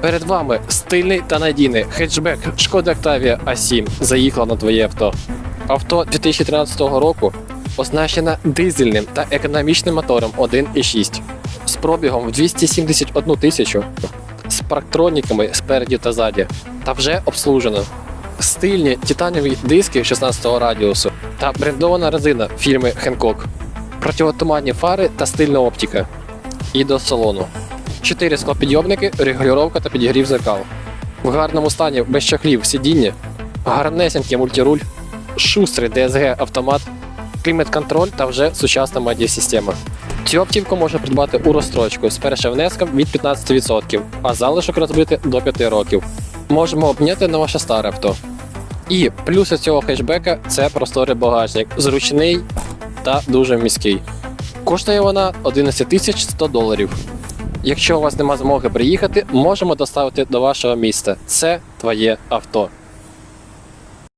Перед вами стильний та надійний хетчбек Шкода Octavia A7 заїхала на твоє авто. Авто 2013 року оснащена дизельним та економічним мотором 1.6 з пробігом в 271 тисячу з парктроніками спереді та ззаді та вже обслужено. Стильні титанові диски 16-го радіусу та брендована резина фірми Hancock, противотуманні фари та стильна оптика. І до салону. 4 склопідйомники, регулювання та підігрів зеркал. В гарному стані без чохлів сидіння, гарнесенький мультируль, шустрий DSG автомат, клімат-контроль та вже сучасна медіасистема. Цю автівку можна придбати у розстрочку з першим внеском від 15%, а залишок розбити до 5 років. Можемо обняти на ваше старе авто. І плюси цього хетчбека це просторий багажник, зручний та дуже міський. Коштує вона 11 тисяч 100 доларів. Якщо у вас нема змоги приїхати, можемо доставити до вашого міста. Це твоє авто.